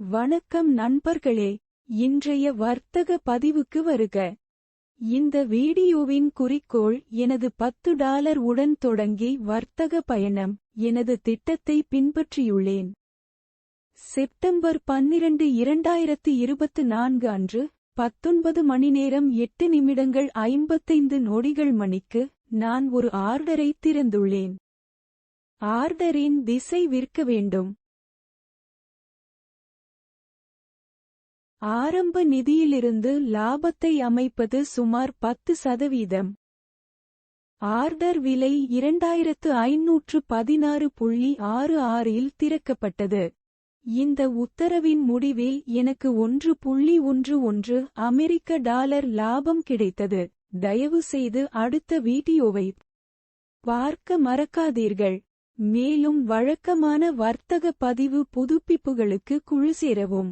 வணக்கம் நண்பர்களே இன்றைய வர்த்தக பதிவுக்கு வருக. இந்த வீடியோவின் குறிக்கோள் எனது பத்து டாலர் உடன் தொடங்கி வர்த்தக பயணம் எனது திட்டத்தை பின்பற்றியுள்ளேன். செப்டம்பர் பன்னிரண்டு இரண்டாயிரத்து இருபத்து நான்கு அன்று பத்தொன்பது மணி நேரம் எட்டு நிமிடங்கள் ஐம்பத்தைந்து நொடிகள் மணிக்கு நான் ஒரு ஆர்டரை திறந்துள்ளேன். ஆர்டரின் திசை விற்க வேண்டும். ஆரம்ப நிதியிலிருந்து லாபத்தை அமைப்பது சுமார் பத்து சதவீதம். ஆர்டர் விலை இரண்டாயிரத்து ஐநூற்று பதினாறு புள்ளி ஆறு ஆறில் திறக்கப்பட்டது. இந்த உத்தரவின் முடிவில் எனக்கு ஒன்று புள்ளி ஒன்று ஒன்று அமெரிக்க டாலர் லாபம் கிடைத்தது. தயவுசெய்து அடுத்த வீடியோவை பார்க்க மறக்காதீர்கள். மேலும் வழக்கமான வர்த்தக பதிவு புதுப்பிப்புகளுக்கு குழு சேரவும்.